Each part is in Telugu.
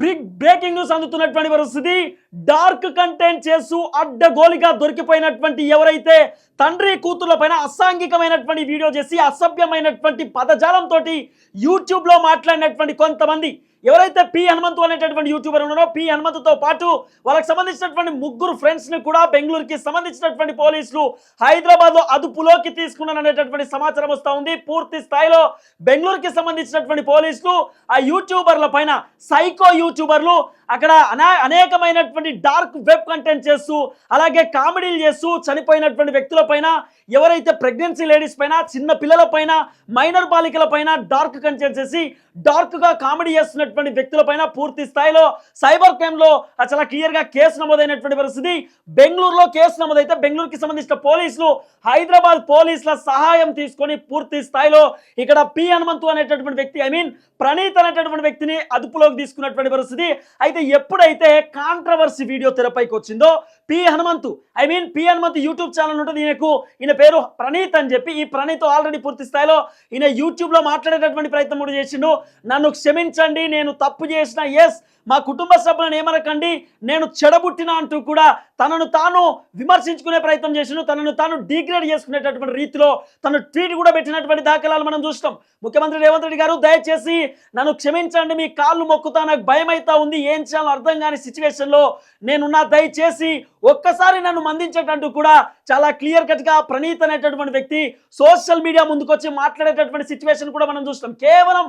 బిగ్ బ్రేకింగ్ న్యూస్ అందుతున్నటువంటి పరిస్థితి. డార్క్ కంటెంట్ చేస్తూ అడ్డగోలిగా దొరికిపోయినటువంటి ఎవరైతే తండ్రి కూతుర్ల పైన అసాంఘికమైనటువంటి వీడియో చేసి అసభ్యమైనటువంటి పదజాలంతో యూట్యూబ్లో మాట్లాడినటువంటి కొంతమంది ఎవరైతే పి హనుమంతు అనేటటువంటి యూట్యూబర్ ఉన్నారో పి హనుమంతుతో పాటు వాళ్ళకి సంబంధించినటువంటి ముగ్గురు ఫ్రెండ్స్ని కూడా బెంగళూరుకి సంబంధించినటువంటి పోలీసులు హైదరాబాద్లో అదుపులోకి తీసుకున్నారనేటటువంటి సమాచారం వస్తూ ఉంది. పూర్తి స్థాయిలో బెంగళూరుకి సంబంధించినటువంటి పోలీసులు ఆ యూట్యూబర్ల పైన సైకో యూట్యూబర్లు అక్కడ అనే అనేకమైనటువంటి డార్క్ వెబ్ కంటెంట్ చేస్తూ అలాగే కామెడీలు చేస్తూ చనిపోయినటువంటి వ్యక్తుల పైన ఎవరైతే ప్రెగ్నెన్సీ లేడీస్ పైన చిన్న పిల్లల పైన మైనర్ బాలికల పైన డార్క్ కంటెంట్ చేసి డార్క్గా కామెడీ చేస్తున్నటువంటి వ్యక్తుల పైన పూర్తి స్థాయిలో సైబర్ క్రైమ్లో చాలా క్లియర్గా కేసు నమోదైనటువంటి పరిస్థితి. బెంగళూరులో కేసు నమోదైతే బెంగళూరుకి సంబంధించిన పోలీసులు హైదరాబాద్ పోలీసుల సహాయం తీసుకొని పూర్తి స్థాయిలో ఇక్కడ పి హనుమంతు అనేటటువంటి వ్యక్తి ఐ మీన్ ప్రణీత్ అనేటటువంటి వ్యక్తిని అదుపులోకి తీసుకున్నటువంటి పరిస్థితి. అయితే ఎప్పుడైతే కాంట్రవర్సీ వీడియో తెరపైకి వచ్చిందో P Hanumanthu. I mean P Hanumanthu YouTube channel ఉంటుంది. ఈయనకు ఈయన పేరు ప్రణీత్ అని చెప్పి ఈ ప్రణీత్ ఆల్రెడీ పూర్తి స్థాయిలో ఈయన యూట్యూబ్లో మాట్లాడేటటువంటి ప్రయత్నం కూడా చేసిండు. నన్ను క్షమించండి నేను తప్పు చేసిన ఎస్ మా కుటుంబ సభ్యులను ఏమనకండి? నేను చెడబుట్టిన అంటూ కూడా తనను తాను విమర్శించుకునే ప్రయత్నం చేసిన తనను తాను డిగ్రేడ్ చేసుకునేటటువంటి రీతిలో తను ట్వీట్ కూడా పెట్టినటువంటి దాఖలాలు మనం చూస్తాం. ముఖ్యమంత్రి రేవంత్ రెడ్డి గారు దయచేసి నన్ను క్షమించండి మీ కాళ్ళు మొక్కుతా నాకు భయం అవుతా ఉంది ఏం చేయాలో అర్థం కాని సిచ్యువేషన్లో నేనున్నా. దయచేసి ఒక్కసారి నన్ను మందించేటట్టు కూడా చాలా క్లియర్ కట్గా ప్రణీత్ అనేటటువంటి వ్యక్తి సోషల్ మీడియా ముందుకొచ్చి మాట్లాడేటటువంటి సిచ్యువేషన్ కూడా మనం చూస్తాం. కేవలం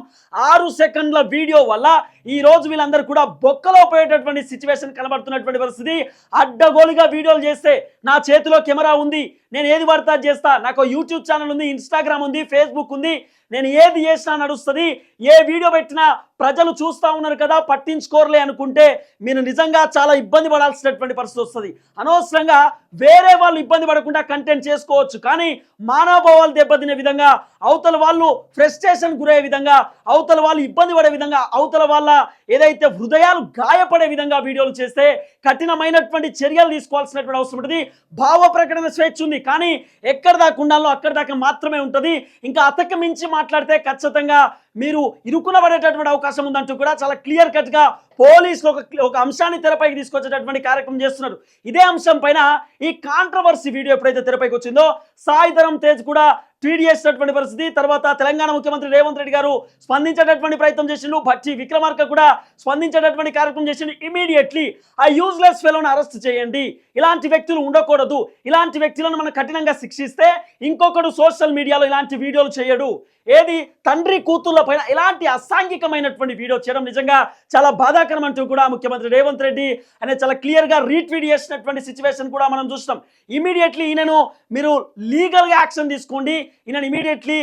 ఆరు సెకండ్ల వీడియో వల్ల ఈ రోజు వీళ్ళందరూ కూడా బొక్కలో పోయేటటువంటి సిచ్యువేషన్ కనబడుతున్నటువంటి పరిస్థితి. అడ్డగోలుగా వీడియోలు చేస్తే నా చేతిలో కెమెరా ఉంది నేను ఏది పడతా చేస్తా. నాకు యూట్యూబ్ ఛానల్ ఉంది ఇన్స్టాగ్రామ్ ఉంది ఫేస్బుక్ ఉంది నేను ఏది చేసినా నడుస్తుంది. ఏ వీడియో పెట్టినా ప్రజలు చూస్తూ ఉన్నారు కదా పట్టించుకోరలే అనుకుంటే మీరు నిజంగా చాలా ఇబ్బంది పడాల్సినటువంటి పరిస్థితి వస్తుంది. అనవసరంగా వేరే వాళ్ళు ఇబ్బంది పడకుండా కంటెంట్ చేసుకోవచ్చు. కానీ మానవభావాలు దెబ్బతినే విధంగా అవతల వాళ్ళు ఫ్రస్ట్రేషన్ గురయ్యే విధంగా అవతల వాళ్ళు ఇబ్బంది పడే విధంగా అవతల వాళ్ళ ఏదైతే హృదయాలు గాయపడే విధంగా వీడియోలు చేస్తే కఠినమైనటువంటి చర్యలు తీసుకోవాల్సినటువంటి అవసరం ఉంటుంది. భావ ప్రకటన స్వేచ్ఛ ఉంది. కానీ ఎక్కడ దాకా ఉండాలో అక్కడ దాకా మాత్రమే ఉంటుంది. ఇంకా అతక మించి మాట్లాడితే ఖచ్చితంగా మీరు ఇరుకున పడేటటువంటి అవకాశం ఉందంటూ కూడా చాలా క్లియర్ కట్గా పోలీసులు ఒక ఒక అంశాన్ని తెరపైకి తీసుకొచ్చేటటువంటి కార్యక్రమం చేస్తున్నారు. ఇదే అంశం పైన ఈ కాంట్రవర్సీ వీడియో ఎప్పుడైతే తెరపైకి వచ్చిందో సాయిధరం తేజ్ కూడా ట్వీట్ చేసినటువంటి పరిస్థితి తర్వాత తెలంగాణ ముఖ్యమంత్రి రేవంత్ రెడ్డి గారు స్పందించేటటువంటి ప్రయత్నం చేసిండు భట్టి విక్రమార్క కూడా స్పందించేటటువంటి కార్యక్రమం చేసిండు ఇమీడియట్లీ ఆ యూజ్లెస్ ఫెలోని అరెస్ట్ చేయండి. ఇలాంటి వ్యక్తులు ఉండకూడదు. ఇలాంటి వ్యక్తులను మనం కఠినంగా శిక్షిస్తే ఇంకొకడు సోషల్ మీడియాలో ఇలాంటి వీడియోలు చేయడు. ఏది? తండ్రి కూతుళ్ళ పైన ఇలాంటి అసాంఘికమైనటువంటి వీడియో చేయడం నిజంగా చాలా బాధాకరం అంటూ కూడా ముఖ్యమంత్రి రేవంత్ రెడ్డి అనే చాలా క్లియర్గా రీట్వీట్ చేసినటువంటి సిచ్యువేషన్ కూడా మనం చూస్తాం ఇమీడియట్లీ ఈయనను మీరు లీగల్గా యాక్షన్ తీసుకోండి. ఈయనను ఇమీడియట్లీ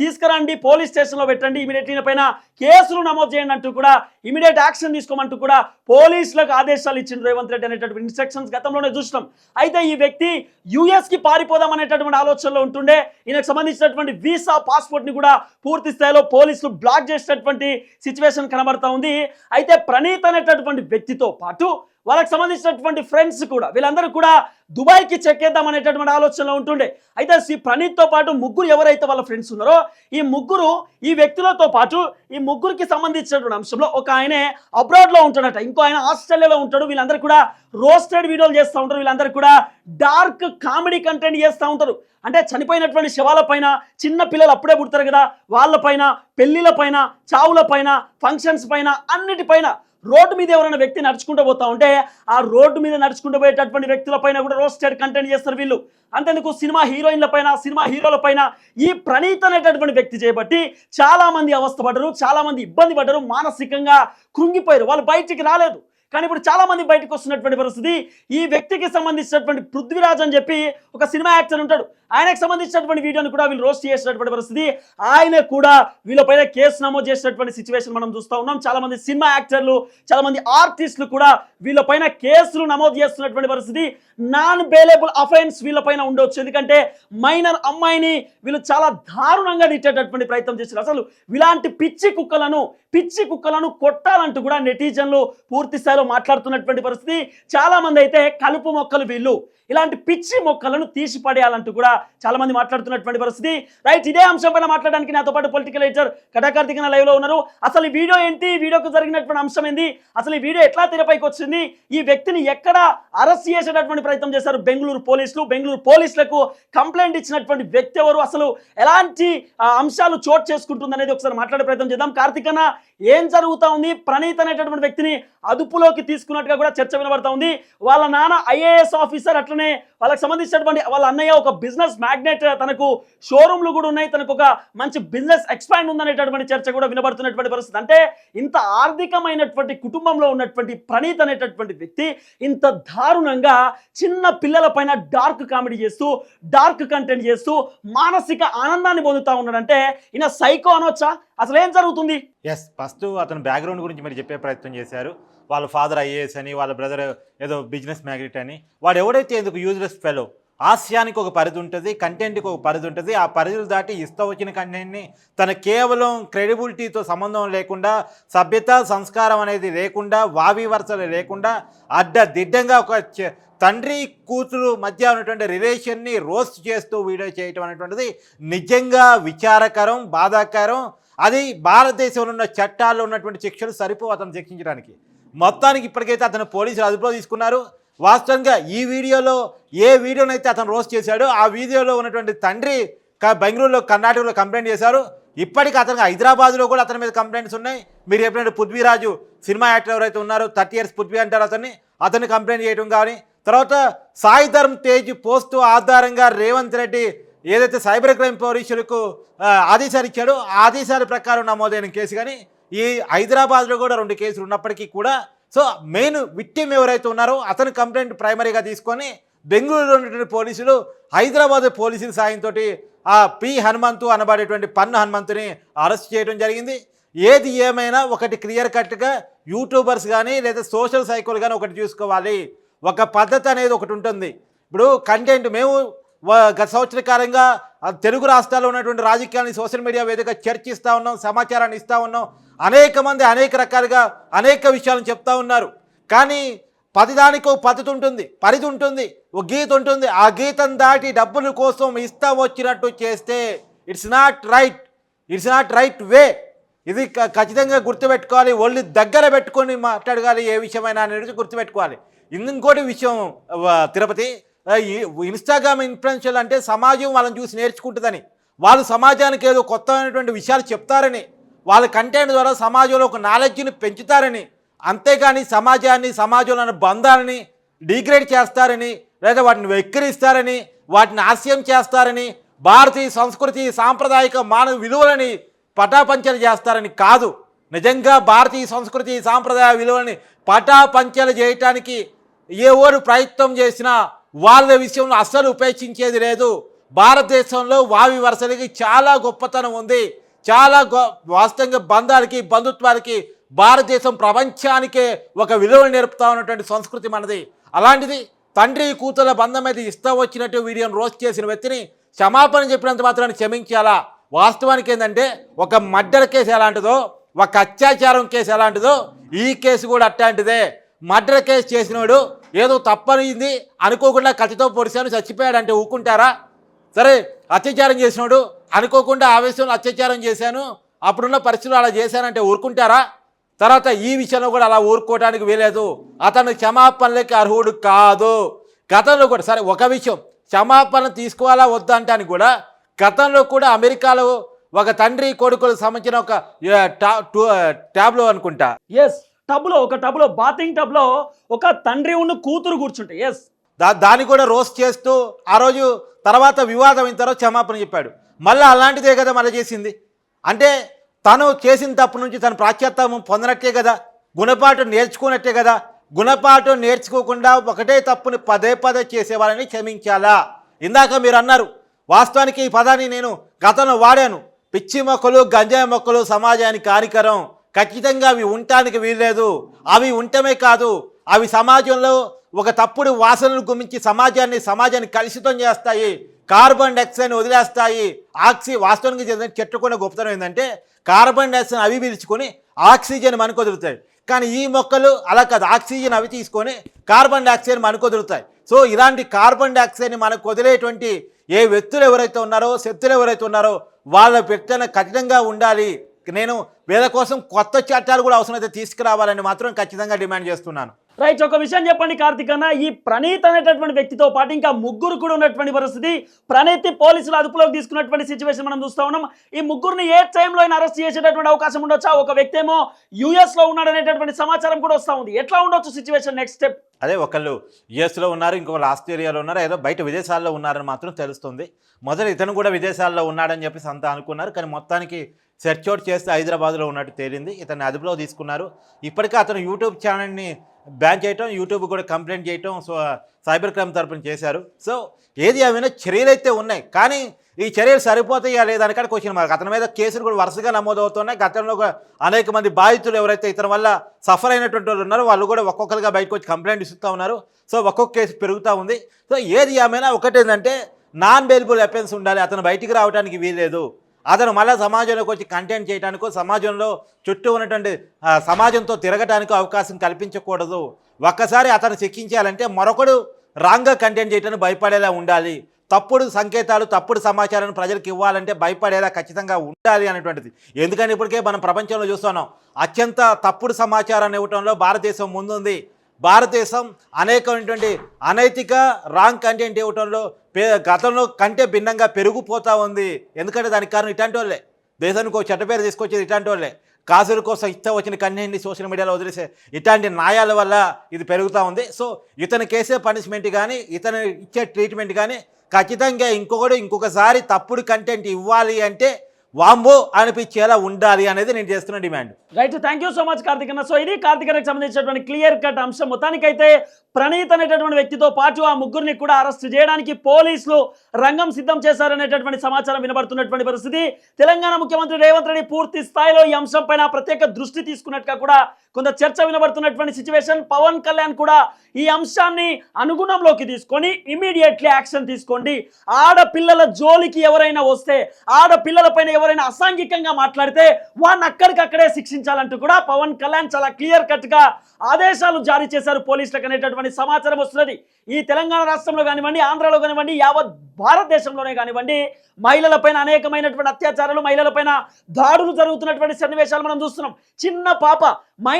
తీసుకురండి పోలీస్ స్టేషన్లో పెట్టండి ఇమీడియట్లీ పైన కేసులు నమోదు చేయండి అంటూ కూడా ఇమీడియట్ యాక్షన్ తీసుకోమంటూ కూడా పోలీసులకు ఆదేశాలు ఇచ్చింది రేవంత్ రెడ్డి అనేటటువంటి ఇన్స్ట్రక్షన్స్ గతంలోనే చూసినాం. అయితే ఈ వ్యక్తి యుఎస్కి పారిపోదాం అనేటటువంటి ఆలోచనలో ఉంటుండే ఈయనకు సంబంధించినటువంటి వీసా పాస్పోర్ట్ని కూడా పూర్తి స్థాయిలో పోలీసులు బ్లాక్ చేసినటువంటి సిచ్యువేషన్ కనబడతా ఉంది. అయితే ప్రణీత్ అనేటటువంటి వ్యక్తితో పాటు వాళ్ళకి సంబంధించినటువంటి ఫ్రెండ్స్ కూడా వీళ్ళందరూ కూడా దుబాయ్కి చెక్కేద్దాం అనేటటువంటి ఆలోచనలో ఉంటుండే. అయితే శ్రీ ప్రణీత్తో పాటు ముగ్గురు ఎవరైతే వాళ్ళ ఫ్రెండ్స్ ఉన్నారో ఈ ముగ్గురు ఈ వ్యక్తులతో పాటు ఈ ముగ్గురికి సంబంధించినటువంటి అంశంలో ఒక ఆయనే అబ్రాడ్లో ఉంటాడట. ఇంకో ఆయన ఆస్ట్రేలియాలో ఉంటాడు. వీళ్ళందరూ కూడా రోస్టెడ్ వీడియోలు చేస్తూ ఉంటారు. వీళ్ళందరూ కూడా డార్క్ కామెడీ కంటెంట్ చేస్తూ ఉంటారు. అంటే చనిపోయినటువంటి శవాల పైన చిన్న పిల్లలు అప్పుడే పుడతారు కదా వాళ్ళ పైన పెళ్ళిల పైన చావుల పైన ఫంక్షన్స్ పైన అన్నిటిపైన రోడ్డు మీద ఎవరైనా వ్యక్తి నడుచుకుంటూ పోతా ఉంటే ఆ రోడ్డు మీద నడుచుకుంటూ పోయేటటువంటి వ్యక్తుల పైన కూడా రోస్టెడ్ కంటెంట్ చేస్తారు వీళ్ళు. అంతేందుకు సినిమా హీరోయిన్ల పైన సినిమా హీరోల పైన ఈ ప్రణీత్ అనేటటువంటి వ్యక్తి చేపట్టి చాలా మంది అవస్థపడ్డరు చాలా మంది ఇబ్బంది పడ్డరు మానసికంగా కృంగిపోయారు. వాళ్ళు బయటికి రాలేదు. కానీ ఇప్పుడు చాలా మంది బయటకు వస్తున్నటువంటి పరిస్థితి. ఈ వ్యక్తికి సంబంధించినటువంటి పృథ్వీరాజ్ అని చెప్పి ఒక సినిమా యాక్టర్ ఉంటాడు. ఆయనకు సంబంధించినటువంటి వీడియోని కూడా వీళ్ళు రోస్ట్ చేసినటువంటి పరిస్థితి. ఆయన కూడా వీళ్ళపైన కేసు నమోదు చేసినటువంటి సిచ్యువేషన్ మనం చూస్తూ ఉన్నాం. చాలా మంది సినిమా యాక్టర్లు చాలా మంది ఆర్టిస్టులు కూడా వీళ్ళపైన కేసులు నమోదు చేస్తున్నటువంటి పరిస్థితి. నాన్ బేలేబుల్ అఫెన్స్ వీళ్ళపైన ఉండొచ్చు. ఎందుకంటే మైనర్ అమ్మాయిని వీళ్ళు చాలా దారుణంగా తిట్టేటటువంటి ప్రయత్నం చేశారు అసలు ఇలాంటి పిచ్చి కుక్కలను పిచ్చి కుక్కలను కొట్టాలంటూ కూడా నెటిజన్లు పూర్తి స్థాయిలో మీడియాలో మాట్లాడుతున్నటువంటి పరిస్థితి చాలా మంది అయితే కలుపు మొక్కలు వీళ్ళు. ఇలాంటి పిచ్చి మొక్కలను తీసి పడేయాలంటూ కూడా చాలామంది మాట్లాడుతున్నటువంటి పరిస్థితి. రైట్ ఇదే అంశం పైన మాట్లాడడానికి నాతో పాటు పొలిటికల్ ఎడిటర్ కటాకార్తికన లైవ్లో ఉన్నారు. అసలు ఈ వీడియో ఏంటి? వీడియోకు జరిగినటువంటి అంశం ఏంది? అసలు ఈ వీడియో ఎట్లా తెరపైకి వచ్చింది? ఈ వ్యక్తిని ఎక్కడ అరెస్ట్ చేసేటటువంటి ప్రయత్నం చేశారు బెంగళూరు పోలీసులు? బెంగళూరు పోలీసులకు కంప్లైంట్ ఇచ్చినటువంటి వ్యక్తి ఎవరు? అసలు ఎలాంటి అంశాలు చోటు చేసుకుంటుంది అనేది ఒకసారి మాట్లాడే ప్రయత్నం చేద్దాం. కార్తికన్న ఏం జరుగుతూ ఉంది? ప్రణీత్ అనేటటువంటి వ్యక్తిని అదుపులోకి తీసుకున్నట్టుగా కూడా చర్చ వినబడతా ఉంది. వాళ్ళ నాన్న ఐఏఎస్ ఆఫీసర్ అట్లనే వాళ్ళకి సంబంధించినటువంటి వాళ్ళ అన్నయ్య ఒక బిజినెస్ మ్యాగ్నెట్ తనకు షోరూమ్లు కూడా ఉన్నాయి తనకు ఒక మంచి బిజినెస్ ఎక్స్పాండ్ ఉందనేటటువంటి చర్చ కూడా వినబడుతున్నటువంటి పరిస్థితి. అంటే ఇంత ఆర్థికమైనటువంటి కుటుంబంలో ఉన్నటువంటి ప్రణీత్ అనేటటువంటి వ్యక్తి ఇంత దారుణంగా చిన్న పిల్లల పైన డార్క్ కామెడీ చేస్తూ డార్క్ కంటెంట్ చేస్తూ మానసిక ఆనందాన్ని పొందుతా ఉన్నాడంటే ఈయన సైకో అనొచ్చా? అసలు ఏం జరుగుతుంది? ఎస్ ఫస్ట్ అతను బ్యాక్గ్రౌండ్ గురించి మీరు చెప్పే ప్రయత్నం చేశారు. వాళ్ళ ఫాదర్ ఐఏఎస్ అని వాళ్ళ బ్రదర్ ఏదో బిజినెస్ మ్యాగ్నెట్ అని. వాడు ఎవడైతే ఎందుకు యూజ్లెస్ ఫెలో హాస్యానికి ఒక పరిధి ఉంటుంది కంటెంట్కి ఒక పరిధి ఉంటుంది ఆ పరిధులు దాటి ఇస్తూ వచ్చిన కంటెంట్ని తన కేవలం క్రెడిబిలిటీతో సంబంధం లేకుండా సభ్యత సంస్కారం అనేది లేకుండా వావి వరుసలు లేకుండా అడ్డదిడ్డంగా ఒక తండ్రి కూతురు మధ్య ఉన్నటువంటి రిలేషన్ని రోస్ట్ చేస్తూ వీడియో చేయటం అనేటువంటిది నిజంగా విచారకరం బాధాకరం. అది భారతదేశంలో ఉన్న చట్టాల్లో ఉన్నటువంటి శిక్షలు సరిపో అతను శిక్షించడానికి. మొత్తానికి ఇప్పటికైతే అతను పోలీసులు అదుపులో తీసుకున్నారు. వాస్తవంగా ఈ వీడియోలో ఏ వీడియోనైతే అతను రోస్ట్ చేశాడో ఆ వీడియోలో ఉన్నటువంటి తండ్రి క- బెంగళూరులో కర్ణాటకలో కంప్లైంట్ చేశారు. ఇప్పటికి అతనికి హైదరాబాద్లో కూడా అతని మీద కంప్లైంట్స్ ఉన్నాయి. మీరు చెప్పినట్టు పృథ్వీరాజు సినిమా యాక్టర్ ఎవరైతే ఉన్నారో థర్టీ ఇయర్స్ పృథ్వీ అంటారు అతన్ని. అతన్ని కంప్లైంట్ చేయడం కానీ తర్వాత సాయి ధర్మ్ తేజ్ పోస్టు ఆధారంగా రేవంత్ రెడ్డి ఏదైతే సైబర్ క్రైమ్ పోలీసులకు ఆదేశాలు ఇచ్చాడో ఆదేశాల ప్రకారం నమోదైన కేసు కానీ ఈ హైదరాబాద్లో కూడా రెండు కేసులు ఉన్నప్పటికీ కూడా సో మెయిన్ విక్టిమ్ ఎవరైతే ఉన్నారో అతని కంప్లైంట్ ప్రైమరీగా తీసుకొని బెంగళూరులో ఉన్నటువంటి పోలీసులు హైదరాబాద్ పోలీసుల సాయంతో ఆ పి హనుమంతు అనబడేటువంటి పన్ను హనుమంతుని అరెస్ట్ చేయడం జరిగింది. ఏది ఏమైనా ఒకటి క్లియర్ కట్గా యూట్యూబర్స్ కానీ లేదా సోషల్ సైకిల్ కానీ ఒకటి చూసుకోవాలి. ఒక పద్ధతి అనేది ఒకటి ఉంటుంది. ఇప్పుడు కంటెంట్ మేము గత సంవత్సర కాలంగా తెలుగు రాష్ట్రాల్లో ఉన్నటువంటి రాజకీయాన్ని సోషల్ మీడియా వేదిక చర్చిస్తూ ఉన్నాం సమాచారాన్ని ఇస్తూ ఉన్నాం. అనేక మంది అనేక రకాలుగా అనేక విషయాలను చెప్తా ఉన్నారు. కానీ పదిదానికో ఒక పద్ధతి ఉంటుంది పరిధి ఉంటుంది ఒక గీత ఉంటుంది. ఆ గీతం దాటి డబ్బుల కోసం ఇస్తా వచ్చినట్టు చేస్తే it's not right. It's not right way. ఇది క- ఖచ్చితంగా గుర్తుపెట్టుకోవాలి. ఒళ్ళు దగ్గర పెట్టుకొని మాట్లాడగాలి ఏ విషయమైనా అనేది గుర్తుపెట్టుకోవాలి. ఇంకోటి విషయం తిరుపతి ఇన్స్టాగ్రామ్ ఇన్ఫ్లుయెన్షియల్ అంటే సమాజం వాళ్ళని చూసి నేర్చుకుంటుందని. వాళ్ళు సమాజానికి ఏదో కొత్తమైనటువంటి విషయాలు చెప్తారని. వాళ్ళ కంటెంట్ ద్వారా సమాజంలో ఒక నాలెడ్జ్ని పెంచుతారని. అంతేగాని సమాజాన్ని సమాజంలోని బంధాలని డిగ్రేడ్ చేస్తారని లేదా వాటిని వెక్కిరిస్తారని వాటిని ఆశయం చేస్తారని భారతీయ సంస్కృతి సాంప్రదాయక మానవ విలువలని పటాపంచలు చేస్తారని కాదు. నిజంగా భారతీయ సంస్కృతి సాంప్రదాయ విలువలని పటాపంచలు చేయటానికి ఏ ఓరు ప్రయత్నం చేసినా వాళ్ళ విషయంలో అస్సలు ఉపేక్షించేది లేదు. భారతదేశంలో వావి వరుసలకి చాలా గొప్పతనం ఉంది. చాలా గొ వాస్తవంగా బంధాలకి బంధుత్వాలకి భారతదేశం ప్రపంచానికే ఒక విలువ నేర్పుతా ఉన్నటువంటి సంస్కృతి మనది. అలాంటిది తండ్రి కూతుల బంధం మీద ఇష్టం వచ్చినట్టు వీడియోను రోస్ట్ చేసిన వ్యక్తిని క్షమాపణ చెప్పినంత మాత్రాన్ని క్షమించాలా? వాస్తవానికి ఏంటంటే ఒక మర్డర్ కేసు ఎలాంటిదో ఒక అత్యాచారం కేసు ఎలాంటిదో ఈ కేసు కూడా అట్లాంటిదే. మర్డర్ కేసు చేసినోడు ఏదో తప్పనింది అనుకోకుండా కత్తితో పొడిచాను చచ్చిపోయాడంటే ఊకుంటారా సరే అత్యాచారం చేసినోడు అనుకోకుండా ఆవేశంలో అత్యాచారం చేశాను అప్పుడున్న పరిస్థితులు అలా చేశానంటే ఊరుకుంటారా? తర్వాత ఈ విషయంలో కూడా అలా ఊరుకోవడానికి వీలేదు అతను క్షమాపణలకి అర్హుడు కాదు. గతంలో కూడా సరే ఒక విషయం. క్షమాపణ తీసుకోవాలా వద్దా అంటానికి కూడా గతంలో కూడా అమెరికాలో ఒక తండ్రి కొడుకులకు సంబంధించిన ఒక టా- ట్యాబ్లో అనుకుంటా. ఎస్ టబ్లో ఒక టబ్లో బాతింగ్ టబ్లో ఒక తండ్రి ఉన్న కూతురు కూర్చుంటే ఎస్ దా దాన్ని కూడా రోస్ట్ చేస్తూ ఆ రోజు తర్వాత వివాదం అయిన తర్వాత క్షమాపణ చెప్పాడు. మళ్ళీ అలాంటిదే కదా మళ్ళీ చేసింది. అంటే తను చేసిన తప్పు నుంచి తను ప్రాచ్యత్వం పొందినట్టే కదా. గుణపాఠం నేర్చుకున్నట్టే కదా. గుణపాఠం నేర్చుకోకుండా ఒకటే తప్పుని పదే పదే చేసేవాళ్ళని క్షమించాలా? ఇందాక మీరు అన్నారు వాస్తవానికి ఈ పదాన్ని నేను గతంలో వాడాను. పిచ్చి మొక్కలు గంజాయి మొక్కలు సమాజానికి హానికరం. ఖచ్చితంగా అవి ఉండటానికి వీల్లేదు. అవి ఉండటమే కాదు అవి సమాజంలో ఒక తప్పుడు వాసనలు గుమించి సమాజాన్ని సమాజాన్ని కలుషితం చేస్తాయి. Carbon dioxide వదిలేస్తాయి. ఆక్సి వాస్తవానికి చెందిన చెట్టు కూడా గొప్పతనం ఏంటంటే కార్బన్ డైఆక్సైడ్ అవి పీల్చుకొని ఆక్సిజన్ మనకు వదులుతాయి కానీ ఈ మొక్కలు అలా కాదు. ఆక్సిజన్ అవి తీసుకొని కార్బన్ డైఆక్సైడ్ మనకొదులుతాయి. సో ఇలాంటి కార్బన్ డైఆక్సైడ్ని మనకు వదిలేటువంటి ఏ వ్యక్తులు ఎవరైతే ఉన్నారో శక్తులు ఎవరైతే ఉన్నారో వాళ్ళ వ్యక్తులను కఠినంగా ఉండాలి. నేను వేద కోసం కొత్త చట్టాలు కూడా అవసరమైతే తీసుకురావాలని మాత్రం ఖచ్చితంగా డిమాండ్ చేస్తున్నాను. రైట్ ఒక విషయం చెప్పండి కార్తిక్ అన్న. ఈ ప్రణీత్ అనేటటువంటి వ్యక్తితో పాటు ఇంకా ముగ్గురు కూడా ఉన్నటువంటి పరిస్థితి. ప్రణీత్ పోలీసులు అదుపులోకి తీసుకున్నటువంటి సిచ్యువేషన్ మనం చూస్తా ఉన్నాం. ఈ ముగ్గురిని ఏ టైంలో అయినా అరెస్ట్ చేసేటటువంటి అవకాశం ఉండొచ్చా? ఒక వ్యక్తి ఏమో యుఎస్లో ఉన్నాడు అనేటటువంటి సమాచారం కూడా వస్తూ ఉంది. ఎట్లా ఉండొచ్చు సిచ్యువేషన్ నెక్స్ట్ స్టెప్ అదే ఒకళ్ళు యుఎస్లో ఉన్నారు ఇంకొకరు ఆస్ట్రేలియాలో ఉన్నారు ఏదో బయట విదేశాల్లో ఉన్నారని మాత్రం తెలుస్తుంది. మొదట ఇతను కూడా విదేశాల్లో ఉన్నాడని చెప్పేసి అంతా అనుకున్నారు. కానీ మొత్తానికి సెర్చ్ అవుట్ చేస్తే హైదరాబాద్లో ఉన్నట్టు తేలింది. ఇతన్ని అదుపులో తీసుకున్నారు. ఇప్పటికే అతను యూట్యూబ్ ఛానల్ని బ్యాన్ చేయటం యూట్యూబ్ కూడా కంప్లైంట్ చేయటం సో సైబర్ క్రైమ్ తరపున చేశారు. సో ఏది ఏమైనా చర్యలు అయితే ఉన్నాయి. కానీ ఈ చర్యలు సరిపోతాయా లేదనికాడ క్వశ్చన్ మార్క్ అతని మీద కేసులు కూడా వరుసగా నమోదవుతున్నాయి. గతంలో కూడా అనేక మంది బాధితులు ఎవరైతే ఇతని వల్ల సఫర్ అయినటువంటి వాళ్ళు ఉన్నారో వాళ్ళు కూడా ఒక్కొక్కరిగా బయటకు వచ్చి కంప్లైంట్ ఇస్తూ ఉన్నారు. సో ఒక్కొక్క కేసు పెరుగుతూ ఉంది. సో ఏది ఏమైనా ఒకటేంటంటే నాన్ బెయిలబుల్ అఫెన్స్ ఉండాలి. అతను బయటికి రావడానికి వీలేదు అతను మళ్ళీ సమాజంలోకి వచ్చి కంటెంట్ చేయడానికో సమాజంలో చుట్టూ ఉన్నటువంటి సమాజంతో తిరగటానికి అవకాశం కల్పించకూడదు. ఒక్కసారి అతను శిక్షించాలంటే మరొకడు రాంగ్గా కంటెంట్ చేయడానికి భయపడేలా ఉండాలి. తప్పుడు సంకేతాలు తప్పుడు సమాచారాన్ని ప్రజలకు ఇవ్వాలంటే భయపడేలా ఖచ్చితంగా ఉండాలి అనేటువంటిది. ఎందుకని ఇప్పటికే మనం ప్రపంచంలో చూస్తున్నాం అత్యంత తప్పుడు సమాచారాన్ని ఇవ్వటంలో భారతదేశం ముందుంది. భారతదేశం అనేకమైనటువంటి అనైతిక రాంగ్ కంటెంట్ ఇవ్వటంలో గతంలో కంటే భిన్నంగా పెరిగిపోతూ ఉంది. ఎందుకంటే దానికి కారణం ఇట్లాంటి వాళ్ళే. దేశానికి ఒక చెడ్డ పేరు తీసుకొచ్చేది ఇట్లాంటి వాళ్ళే. కాసుల కోసం ఇస్తా వచ్చిన కంటెంట్ని సోషల్ మీడియాలో వదిలేసే ఇట్లాంటి న్యాయాల వల్ల ఇది పెరుగుతూ ఉంది. సో ఇతను కేసే పనిష్మెంట్ కానీ ఇతను ఇచ్చే ట్రీట్మెంట్ కానీ ఖచ్చితంగా ఇంకొకడు ఇంకొకసారి తప్పుడు కంటెంట్ ఇవ్వాలి అంటే వాంబో అనిపించేలా ఉండాలి అనేది నేను చేస్తున్న demand. Right thank you so much Karthik అన్న. సో ఇది కార్తిక్ అన్నకి సంబంధించినటువంటి క్లియర్ కట్ అంశం. మొత్తానికైతే ప్రణీత్ అనేటటువంటి వ్యక్తితో పాటు ఆ ముగ్గురిని కూడా అరెస్ట్ చేయడానికి పోలీసులు రంగం సిద్ధం చేశారనేటటువంటి సమాచారం వినబడుతున్నటువంటి పరిస్థితి. తెలంగాణ ముఖ్యమంత్రి రేవంత్ రెడ్డి పూర్తి స్థాయిలో ఈ అంశం పైన ప్రత్యేక దృష్టి తీసుకున్నట్టుగా కూడా కొంత చర్చ వినబడుతున్నటువంటి సిచ్యువేషన్ పవన్ కళ్యాణ్ కూడా ఈ అంశాన్ని అనుగుణంలోకి తీసుకొని ఇమీడియట్లీ యాక్షన్ తీసుకోండి. ఆడపిల్లల జోలికి ఎవరైనా వస్తే ఆడపిల్లలపైన ఎవరైనా అసాంఘికంగా మాట్లాడితే వాడిని అక్కడికక్కడే శిక్షించాలంటూ కూడా పవన్ కళ్యాణ్ చాలా క్లియర్ కట్గా ఆదేశాలు జారీ చేశారు పోలీసులకు అనేటటువంటి సమాచారం వస్తున్నది. ఈ తెలంగాణ రాష్ట్రంలో కానివ్వండి ఆంధ్రాలో కానివ్వండి యావత్ భారతదేశంలోనే కానివ్వండి మహిళలపైన అనేకమైనటువంటి అత్యాచారాలు మహిళలపైన దాడులు జరుగుతున్నటువంటి సన్నివేశాలు మనం చూస్తున్నాం. చిన్న పాప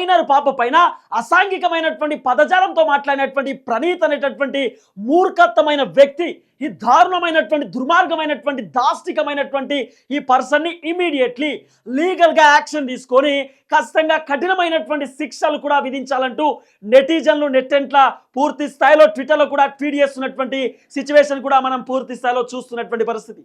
మైనర్ పాప పైన అసాంఘికమైనటువంటి పదజాలంతో మాట్లాడినటువంటి ప్రణీత్ అనేటటువంటి మూర్ఖత్వమైన వ్యక్తి ఈ దారుణమైనటువంటి దుర్మార్గమైనటువంటి దాష్టికమైనటువంటి ఈ పర్సన్ని ఇమీడియట్లీ లీగల్గా యాక్షన్ తీసుకొని ఖచ్చితంగా కఠినమైనటువంటి శిక్షలు కూడా విధించాలంటూ నెటిజన్లు నెట్టెంట్ల పూర్తి స్థాయిలో ట్విట్టర్లో కూడా ట్వీట్ చేస్తున్నటువంటి సిచ్యువేషన్ కూడా మనం పూర్తి స్థాయిలో చూస్తున్నటువంటి పరిస్థితి.